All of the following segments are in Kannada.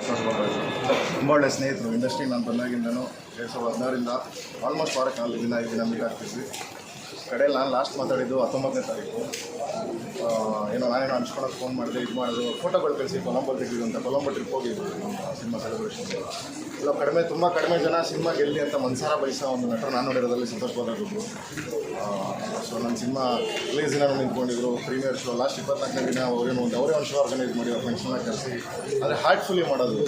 ತುಂಬ ಒಳ್ಳೆ ಸ್ನೇಹಿತರು ಇಂಡಸ್ಟ್ರಿ ನಾನು ಬಂದಾಗಿಂದನೂ ಎರಡು ಸಾವಿರದ ಹದಿನಾರಿಂದ ಆಲ್ಮೋಸ್ಟ್ ವಾರಕ್ಕೆ ನಾಲ್ಕು ದಿನ ಐದು ದಿನ ಮೀಟ್ ಆಗ್ತಿದ್ವಿ ಕಡೆಯಲ್ಲಿ ನಾನು ಲಾಸ್ಟ್ ಮಾತಾಡಿದ್ದು ಹತ್ತೊಂಬತ್ತನೇ ತಾರೀಕು. ಏನೋ ನಾನೇನೋ ಅನ್ಸ್ಕೊಳಕ್ಕೆ ಫೋನ್ ಮಾಡಿದೆ, ಇದು ಮಾಡೋದು ಫೋಟೋಗಳು ಕಳಿಸಿ ಕೊಲಂಬೋ ತೆಗೆದು ಅಂತ, ಕೊಲಂಬೋ ಟ್ರಿಪ್ ಹೋಗಿದ್ದು ಸಿನಿಮಾ ಸೆಲೆಬ್ರೇಷನ್ ಇಲ್ಲ ಕಡಿಮೆ, ತುಂಬ ಕಡಿಮೆ ಜನ ಸಿನಿಮಾ ಗೆಲ್ಲಿ ಅಂತ ಮನ್ಸಾರ ಬಯಸ ಒಂದು ನಟರು ನಾನು ನೋಡಿರೋದ್ರಲ್ಲಿ ಸಂತೋಷ್ ಬಾದಾಗಿದ್ರು ಸೊ ನನ್ನ ಸಿನಿಮಾ ರಿಲೀಸ್ ದಿನ ನಿಂತ್ಕೊಂಡಿದ್ರು ಪ್ರೀಮಿಯರ್ ಶೋ ಲಾಸ್ಟ್ ಇಪ್ಪತ್ನಾಲ್ಕನೇ ದಿನ ಅವ್ರೇನು ಒಂದು, ಅವರೇ ಒಂದು ಶೋ ಆರ್ಗನೈಸ್ ಮಾಡಿರೋ ಫ್ರೆಂಡ್ಸ್ನ ಕರೆಸಿ, ಆದರೆ ಹಾರ್ಟ್ಫುಲಿ ಮಾಡೋದು,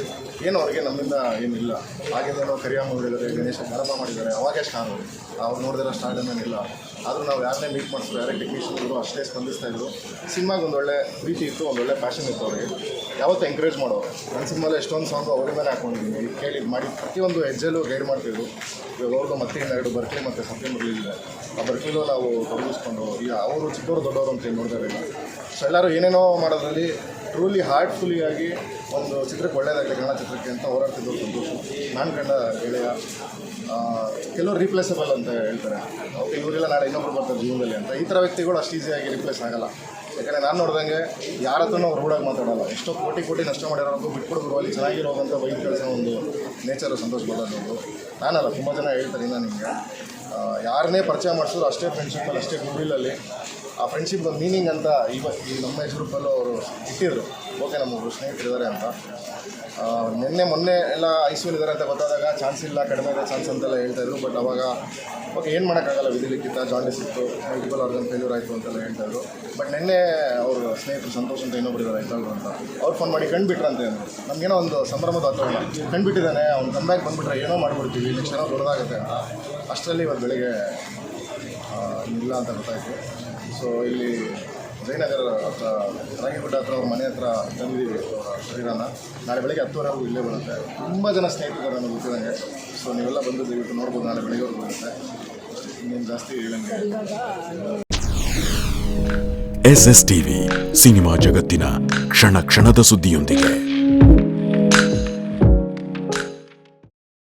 ಏನು ಅವ್ರಿಗೆ ನಮ್ಮಿಂದ ಏನಿಲ್ಲ. ಆಗಿಂದೇನೋ ಕರಿಯಮ್ಮ ಮಾಡಿದ್ದಾರೆ ಗಣೇಶ ಗಣಪ ಮಾಡಿದ್ದಾರೆ, ಅವಾಗೇ ಸ್ಟಾರ್ ಅವ್ರು ನೋಡಿದಿರೋ ಸ್ಟಾರ್ಟ್ ಏನಿಲ್ಲ ಆದರೂ ನಾವು ಯಾರನ್ನೇ ಮೀಟ್ ಮಾಡಿಸ್ತೀವಿ ಯಾರೇ ಟೆಕ್ನಿಷಿಯನ್ ಇದ್ರು ಅಷ್ಟೇ ಸ್ಪಂದಿಸ್ತಾ ಇದ್ರು. ಸಿನಿಮಾಗೆ ಒಂದು ಒಳ್ಳೆ ಪ್ರೀತಿ ಇತ್ತು, ಒಂದು ಒಳ್ಳೆ ಪ್ಯಾಷನ್ ಇತ್ತು ಅವ್ರಿಗೆ. ಯಾವತ್ತೂ ಎಂಕರೇಜ್ ಮಾಡೋರು. ನನ್ನ ಸಿನಿಮಾಲಿ ಎಷ್ಟೊಂದು ಸಾಂಗ್ ಅವ್ರ ಮೇಲೆ ಹಾಕೊಂಡಿದ್ದೀನಿ ಕೇಳಿ ಮಾಡಿ ಪ್ರತಿಯೊಂದು ಹೆಜ್ಜೆಲ್ಲೂ ಗೈಡ್ ಮಾಡ್ತಿದ್ರು. ಇವಾಗ ಅವ್ರದ್ದು ಮತ್ತೆ ಇನ್ನೆರಡು ಬರ್ಕಿ ಮತ್ತು ಇದೆ ಆ ಬರ್ಕಿಲು ನಾವು ತೊಡಗಿಸ್ಕೊಂಡು ಈಗ ಅವರು ಚಿಕ್ಕವರು ದೊಡ್ಡವರು ಅಂತ ಏನು ನೋಡ್ತಾ ಇರಲಿಲ್ಲ. ಸೊ ಎಲ್ಲರೂ ಏನೇನೋ ಮಾಡೋದ್ರಲ್ಲಿ ಟ್ರೂಲಿ ಹಾರ್ಟ್ಫುಲಿ ಆಗಿ ಒಂದು ಚಿತ್ರಕ್ಕೆ ಒಳ್ಳೆಯದಾಗಲಿ ಕನ್ನಡ ಚಿತ್ರಕ್ಕೆ ಅಂತ ಹೋರಾಡ್ತಿದ್ದು ಸಂತೋಷ. ನಾನು ಕಂಡ ಗೆಳೆಯ ಕೆಲವರು ರೀಪ್ಲೇಸಬಲ್ ಅಂತ ಹೇಳ್ತಾರೆ. ಇವರೆಲ್ಲ ನಾಳೆ ಇನ್ನೊಬ್ರು ಬರ್ತಾರೆ ಜೀವನದಲ್ಲಿ ಅಂತ. ಈ ಥರ ವ್ಯಕ್ತಿಗಳು ಅಷ್ಟು ಈಸಿಯಾಗಿ ರಿಪ್ಲೇಸ್ ಆಗಲ್ಲ. ಯಾಕಂದರೆ ನಾನು ನೋಡಿದಂಗೆ ಯಾರ ಹತ್ರನೂ ಅವ್ರು ರೂಢಾಗಿ ಮಾತಾಡಲ್ಲ. ಎಷ್ಟೋ ಕೋಟಿ ಕೋಟಿ ನಷ್ಟ ಮಾಡಿರೋದು ಬಿಟ್ಕೊಡಿದ್ರು ಅಲ್ಲಿ ಚೆನ್ನಾಗಿರೋವಂಥ ವೈದ್ಯ ಕಳಿಸೋ ಒಂದು ನೇಚರು ಸಂತೋಷ ಬರೋದು ನಾನಲ್ಲ, ತುಂಬ ಜನ ಹೇಳ್ತಾರೆ ಇನ್ನು ನಿಮಗೆ. ಯಾರನ್ನೇ ಪರಿಚಯ ಮಾಡಿಸಿದ್ರು ಅಷ್ಟೇ ಫ್ರೆಂಡ್ಶಿಪ್ಪಲ್ಲಿ ಅಷ್ಟೇ ಗುಡ್ವಿಲ್ಲಲ್ಲಿ ಆ ಫ್ರೆಂಡ್ಶಿಪ್ ಮೀನಿಂಗ್ ಅಂತ ಇವ ಈ ನಮ್ಮ ಏಜ್ ಗ್ರೂಪಲ್ಲೂ ಅವರು ಇಟ್ಟಿದ್ರು. ಓಕೆ ನಮ್ಮೊಬ್ಬರು ಸ್ನೇಹಿತರಿದ್ದಾರೆ ಅಂತ. ನಿನ್ನೆ ಮೊನ್ನೆ ಎಲ್ಲ ಐಸ್ಯೂಲ್ ಇದ್ದಾರೆ ಅಂತ ಗೊತ್ತಾದಾಗ ಚಾನ್ಸ್ ಇಲ್ಲ, ಕಡಿಮೆ ಇದೆ ಚಾನ್ಸ್ ಅಂತೆಲ್ಲ ಹೇಳ್ತಾಯಿದ್ರು ಬಟ್ ಅವಾಗ ಓಕೆ ಏನು ಮಾಡೋಕ್ಕಾಗಲ್ಲ ವಿಧಿಲಿಕ್ಕಿತ್ತ ಜಾಂಡಿಸ್ ಇತ್ತು ಮಲ್ಟಿಪಲ್ ಆರ್ಗನ್ ಫೇಲ್ಯೂರ್ ಆಯಿತು ಅಂತೆಲ್ಲ ಹೇಳ್ತಾಯಿದ್ರು ಬಟ್ ನಿನ್ನೆ ಅವರು ಸ್ನೇಹಿತರು ಸಂತೋಷ ಅಂತ ಇನ್ನೊಬ್ಬರಿದ್ದಾರೆ ಐತಾಳ್ರು ಅಂತ. ಅವ್ರು ಫೋನ್ ಮಾಡಿ ಕಂಡುಬಿಟ್ರಂತೆ ನಮಗೇನೋ ಒಂದು ಸಂಭ್ರಮದ ವಾತಾವರಣ. ಕಂಡುಬಿಟ್ಟಿದ್ದಾನೆ ಅವ್ನು ಕಂಬ್ಯಾಕ್ ಬಂದುಬಿಟ್ರೆ ಏನೋ ಮಾಡಿಬಿಡ್ತೀವಿ ನೆಕ್ಸ್ಟ್ ಚೆನ್ನಾಗಿ ದೊಡ್ಡದಾಗುತ್ತೆ ಅಷ್ಟರಲ್ಲಿ ಇವತ್ತು ಬೆಳಿಗ್ಗೆ ಇಲ್ಲ ಅಂತ ಗೊತ್ತಾಯಿತು. ಸೊ ಇಲ್ಲಿ ಜಯನಗರ ಹತ್ರ ರಾಗಿಗುಡ್ಡ ಹತ್ರ ಅವ್ರ ಮನೆ ಹತ್ರ ತಂದಿದ್ದೀವಿ ಅವರ ಶರೀರನ. ನಾಳೆ ಬೆಳಗ್ಗೆ ಹತ್ತುವರೆಗೂ ಇಲ್ಲೇ ಬರುತ್ತೆ. ತುಂಬ ಜನ ಸ್ನೇಹಿತರು ನನಗೆ ಗೊತ್ತಿದಂಗೆ. ಸೊ ನೀವೆಲ್ಲ ಬಂದು ದಯವಿಟ್ಟು ನೋಡ್ಬೋದು, ನಾಳೆ ಬೆಳಗ್ಗೆವರೆಗೂ ಬರುತ್ತೆ. ಇನ್ನೇನು ಜಾಸ್ತಿ ಹೇಳಂಗೆ ಎಸ್ ಎಸ್ ಟಿವಿ ಸಿನಿಮಾ ಜಗತ್ತಿನ ಕ್ಷಣ ಕ್ಷಣದ ಸುದ್ದಿಯೊಂದಿಗೆ.